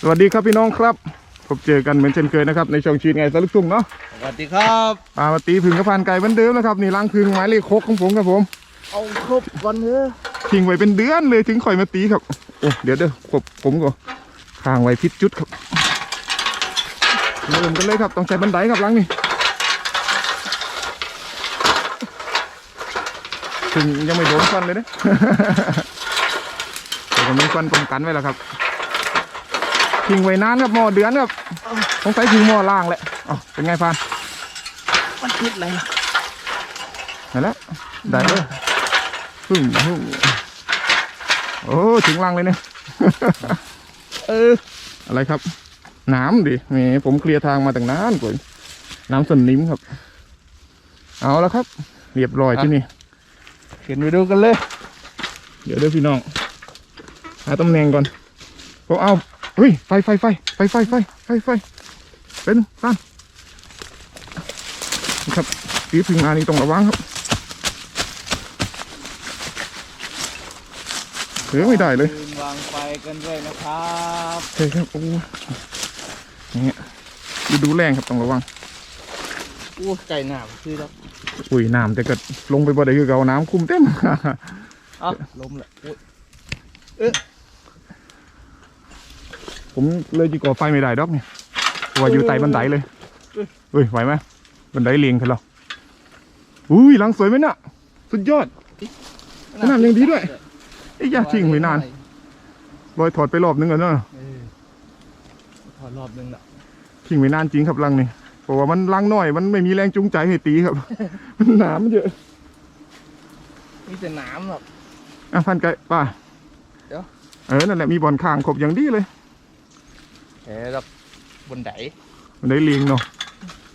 สวัสดีครับพี่น้องครับพบเจอกันเหมือนเช่นเคยนะครับในช่องชีนไงสลุกทุ่งเนาะสวัสดีครับปลามาตีพึ่งกระพานไก่เหมือนเดิมนะครับนี่ล้างพึ่งหมายเลขหกของผมครับผม เอาครบวันเถอะทิ้งไว้เป็นเดือนเลยถึงข่อยมาตีครับโอ้เดี๋ยวเด้อผมผมก็ข้างไว้พิษจุดครับเริ่มกันเลยครับต้องใช้บันไดครับหล้างนี่ถึงยังไม่โดนฟันเลยนะแต่ก็มีฟันป้องกันไว้แล้วครับ ทิ้งไว้นานครับหม้อเดือนครับต้องใช้ทิ้งหม้อล่างแหละอ๋อเป็นไงฟานมันคิดอะไรนะนั่นแหละได้เลยพึ่งพึ่งโอ้ถึงลังเลยเนี่ยเอออะไรครับ น้ำดิแหมผมเคลียร์ทางมาตั้งนานกว่าน้ำสนิมครับ เอาแล้วครับ เรียบร้อยที่นี่เขียนไปดูกันเลย เดี๋ยวเด้อพี่น้องหาตำแหน่งก่อนผมเอา เฮ้ยไฟไฟไฟไฟไฟไฟไฟไฟเป็นสั้นนี่ครับตีพึ่งมานี่ต้องระวังครับเสือไม่ได้เลยลืมวางไฟกันด้วยนะครับใช่ครับโอ้อย่างเงี้ยดูดูแรงครับต้องระวังอู้ใจหนาวคือแล้วอุ้ยน้ำแต่ก็ลงไปบ่ได้คือเก่าน้ำคุมเต็มอะล้มละอุ้ย ผมเลยจีก่อไฟไม่ได้ดอกเนี่ยเพราะว่าอยู่ใต้บันไดเลยเฮ้ยไหวไหมบันไดเลียงกันเราอุ้ยหลังสวยไหมน่ะ สุดยอดน้ำยังดีด้วยไอ้ยยาทิ้งไว้นานลอยถอดไปรอบนึงกันเนาะเออถอดรอบนึงละทิ้งไว้นานจริงครับลังนี่เพราะว่ามันลังน้อย มันไม่มีแรงจูงใจให้ตีครับ มันหนามนเยอะมีแต่หน้ำหรอกอะพันไก่ป้าเดี๋ยวเออนั่นแหละมีบอลข้างครบอย่างดีเลย แหมรับบนไดมันได้เลียงเนาะ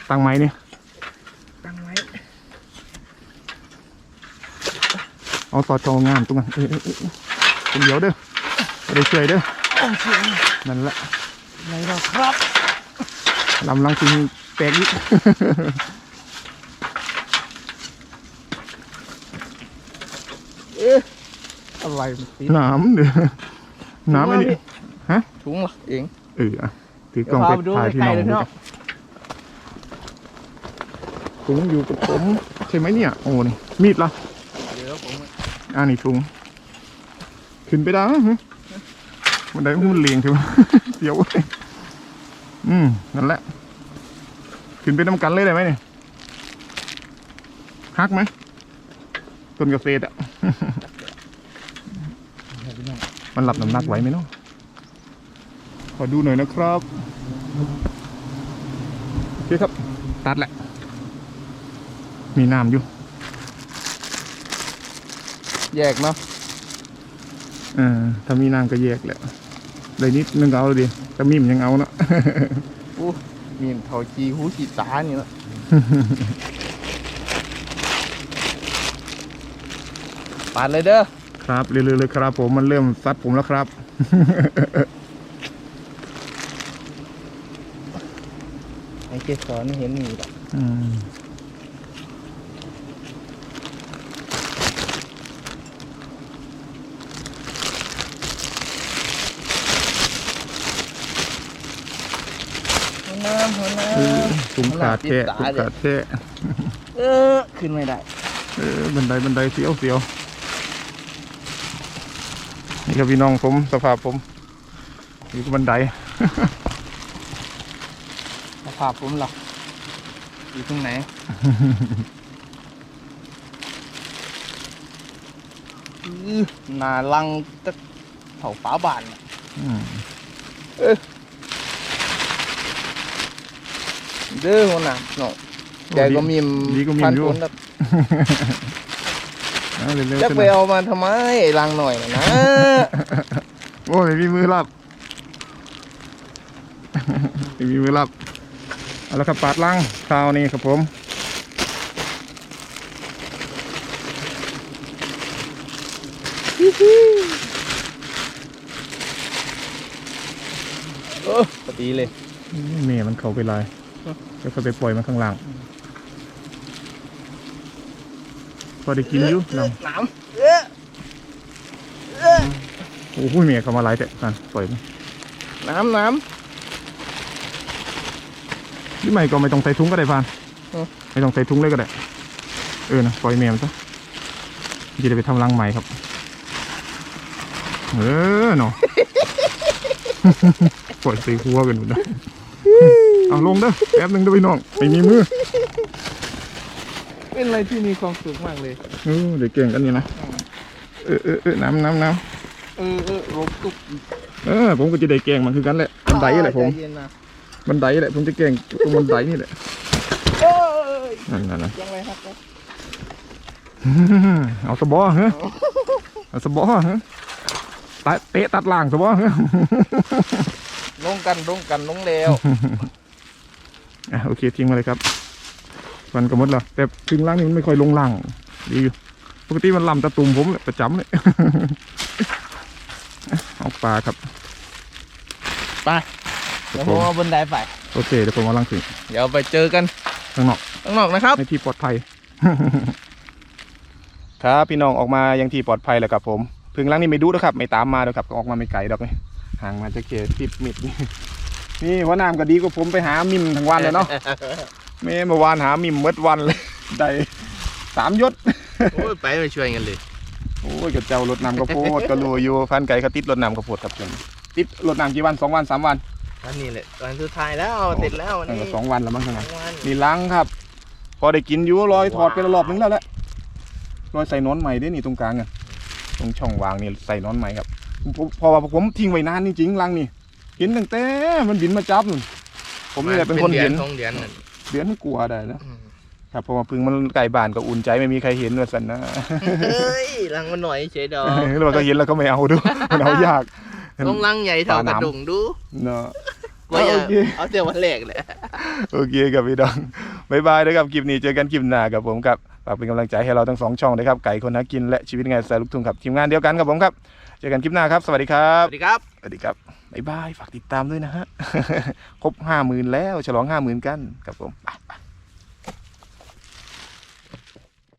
ตังไม้เนี่ยตั้งไว้เอาสอดจองามตรงนั้นเออเออเออเป็นเดี๋ยวเด้อไม่ได้ช่วยเด้อโอ้เสียงนั่นแหละอะไรเราครับลำลังจริงแตกอีก เอ๊ะอะไรมันติดหนามเด้อหนามไอ้นี่ถุงเหรอเอง เอออะถือกล้องเดี๋ไปยวพาไปดูถ่ายพี่น้องใกล้ๆเลยดูเนาะกันถุงอยู่กับผมใช่ไหมเนี่ย โอ้นี่มีดละเดี๋ยวผมอ่านี่ถุงขึ้นไปได้ฮะมันได้มันเลียงใช่ไหมเดี๋ยวเว้ยอืมนั่นแหละ ขึ้นไปน้ำกันเลยได้ไหมเนี่ยฮักไหมต้นกาแฟอะมันหลับน้ำหนักไหวไหมเนาะข อดูหน่อยนะครับโอเคครับ ตัดแหละ มีน้ำอยู่ แยกเนาะเออถ้ามีน้ำก็แยกแหละเลยนิดนึงก็เอาเลยดิถ้ามีมนยังเอาเนาะอู้มีนเท่าจีหูจีตานี่ละปาดเลยเด้อครับเรื่อยๆเลยครับ ผมมันเริ่มซัดผมแล้วครับ ไอ้เกสรเห็นมีดอกอืมหัวน้ำหัวน้เออถุงขาดแท้ถุงขาดแท้ำเออ ขึ้นไม่ได้ เออบันไดบันไดเสียวเสียวนี่ครับพี่น้องผมสภาพผมอยู่กับบันไดสภาพผมหรออยู่ตรงไหนอื้อหนาลังตะเผาฝาบานน่ะอืมเด้อหัวหน้าเนาะแกก็มีมดีก็มีพันอยู่ คนแล้วเอาเร็วๆจะขึ้นไปมาเอามาทำไมไอ้ลังหน่อยน่ะนะ โอ้ยไม่มีมือรับ ไม่มีมือรับ เอาละครับปาดล่างคราวนี้ครับผมเออพอดีเลยเมียมันเข้าไปลายแล้วก็ไปปล่อยมันข้างล่างพอได้กินอยู่เราหน้ำเอ๊ะเอ๊ะโอ้โหเมียเข้ามาหลายแต่อะปล่อยมันน้ำน้ นี่ใหม่ก็ไม่ต้องใส่ถุงก็ได้ฟานอืมไม่ต้องใส่ถุงเลยก็ได้ เออนะปล่อยแมวซะจะได้ไปทำรังใหม่ครับ เออเนาะปล่อยใส่หัวกันหมดนะเอาลงเด้อแป๊บหนึงเด้อพี่น้องไม่มีมือำเป็นอะไรที่มีความสุขมากเลยเออเดี๋ยวเก่งกันนี่นะเออเออเออน้ำน้ำน้เออเออลมตุกำเออผมก็จะได้เก่งมันคือกันแหละบันไดแหละผมใจเย็นนะ บันไดแหละผมจะเก่งตรงบันไดนี่แหละเอ้ยนั่นนั่นนะยังไงครับเอาสะบอเหรอเอาสะบอเหรอตะเตะตัดล่างสะบอเหรอลงกันลงกันลงแล้วอะโอเคทิ้งมาเลยครับมันก็หมดแล้วแต่ถึงล่างนี่มันไม่ค่อยลงล่างดีอยู่ปกติมันลำตะตุ่มผมแหละประจำเลยเอาปลาครับไป เดี๋ยวผมเอาบนไดไป โอเคเดี๋ยวผมเอาลังถึงเดี๋ยวไปเจอกันข้างนอกข้างนอกนะครับ ในที่ปลอดภัย ครับพี่น้องออกมายังที่ปลอดภัยแล้วครับผมพึ่งล่างนี่ไม่ดูนะครับ ไม่ตามมาแล้วครับก็ออกมาไม่ไกลดอกนี่ห่างมาจะเกติดมิดนี่นี่หัวหน้ำก็ดีกว่าผมไปหามิมทั้งวันเลยเนาะแม่เมื่อวานหามิมเมดวันเลยได้สามยศโอ้ยไปไปช่วยกันเลยโอ้ยกับเจ้ารถนำกระโพดก็รู้อยู่ฟันไก่เขาติดรถนำกระโพดครับผมติดรถนำกี่วันสองวันสามวัน อันนี้แหละวันสุดท้ายแล้วเสร็จแล้ววันเอนี้อสองวันแล้วมั้งทั้งนั้นสองวันนี่ล้างครับ พอได้กินอยู่รอยถอดไปรอบนึงแล้วแหละรอยใส่นอนใหม่ด้วยนี่ตรงกลางอะตรงช่องวางนี่ใส่นอนใหม่ครับผมเพอว่าผมทิ้งไว้นานจริงๆล้างนี่เห็นตั้งแต่มันบินมาจับนู่นผมนี่แหละเป็นคนเห็นดือสองเดือนนั่นเดือนให้กลัวได้นะอืมครับเพราะว่าพึ่งมันไก่บ้านก็อุ่นใจไม่มีใครเห็นว่าสันนะเฮ้ยลังมันหน่อยเฉยดอกแล้วมันก็เห็นแล้วก็ไม่เอาดูมันเอายากต้องลังใหญ่เท่ากระดุงดูเนาะ ว่าอย่าโอเคเอาเดี๋ยววันแรกเลยโอเคครับพี่ดองบายบายนะครับคลิปนี้เจอกันคลิปหน้าครับผมครับฝากเป็นกำลังใจให้เราทั้งสองช่องนะครับไก่คนนักกินและชีวิตไงสายลูกทุ่งครับทีมงานเดียวกันครับผมครับเจอกันคลิปหน้าครับ สวัสดีครัสบวัสดีครับสวัสดีครับบายบายฝากติดตามด้วยนะฮะครบห้าหมื่นแล้วฉลองห้าหมื่นกันครับผมไป